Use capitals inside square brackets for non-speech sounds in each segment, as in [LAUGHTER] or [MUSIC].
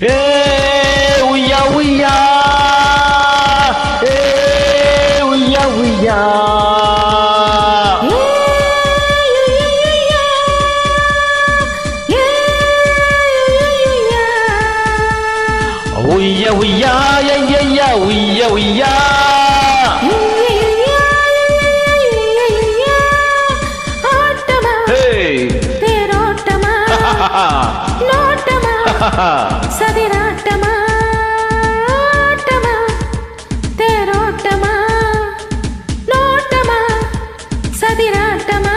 ఏ ఉయ్యా ఉయ్యా ఏ ఉయ్యా ఉయ్యా ఉయ్య ఉయ్యాయ్య ఉయ్య ఉయ్యా హే తేరోటమా சதிராட்டமா? தேரோட்டமா? நோட்டமா? சதிராட்டமா?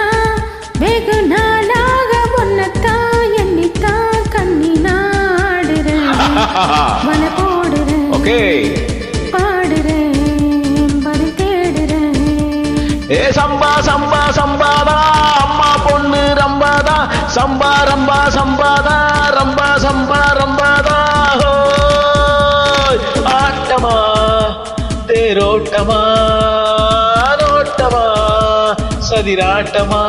வெகு நாளாக முன்னத்தான் எண்ணித்தான் கண்ணி நாடுறேன் மன போடுறேன் ஓகே. பாடுறேன். தேடுறேன் ஏ சம்ப ரம்பா சம்பாதா ரம்பா சம்பா ரம்பாதா ஆட்டமா தேரோட்டமா நோட்டமா சதிராட்டமா.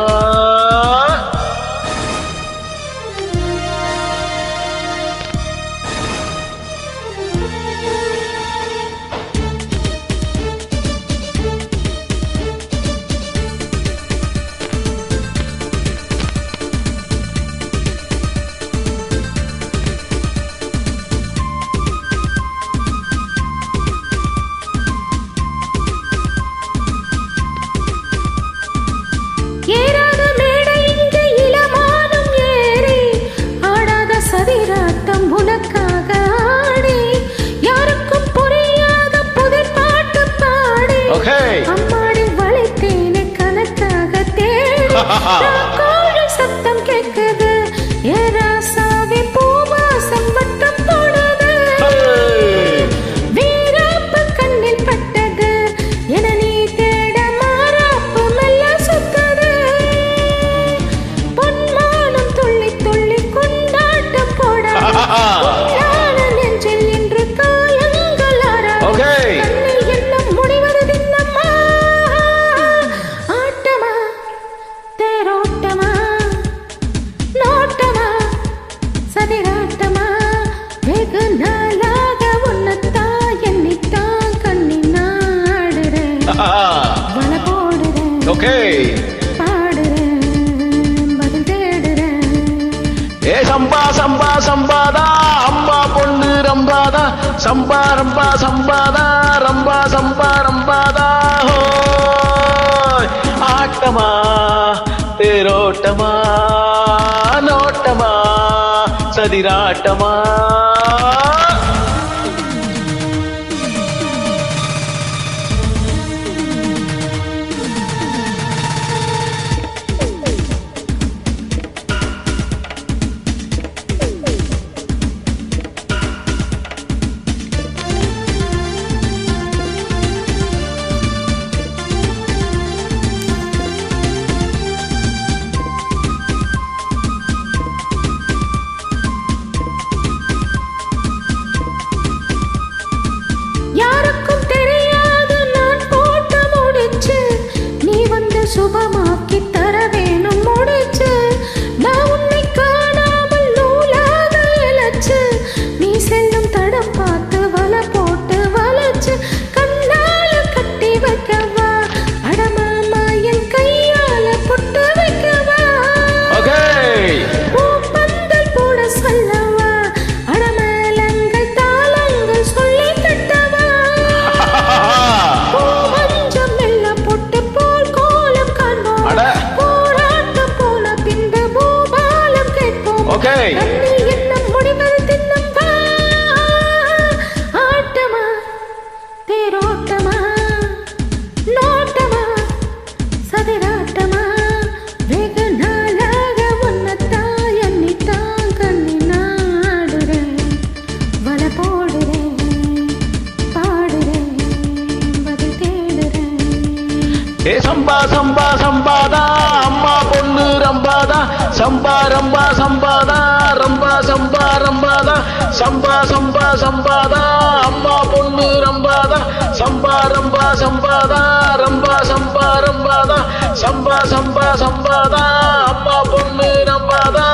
哈 [LAUGHS] 哈 ஓகே ஏ சம்பா சம்பா சம்பாதா அம்பா பொண்ணு ரம்பாதா சம்பா ரம்பா சம்பாதா ரம்பா சம்பா ரம்பாதா ஆட்டமா தேரோட்டமா நோட்டமா சதிராட்டமா. ஏ சம்பா சம்பா சம்பாதா அம்மா பொண்ணு ரம்பாதா சம்பா ரம்பா சம்பாதா ரம்பா சம்பா ரம்பாதா சம்பா சம்பா சம்பாதா அம்மா பொண்ணு ரம்பாதா சம்பா ரம்பா சம்பாதா ரம்பா சம்பா ரம்பாதா சம்பா சம்பா சம்பாதா அம்மா பொண்ணு ரம்பாதா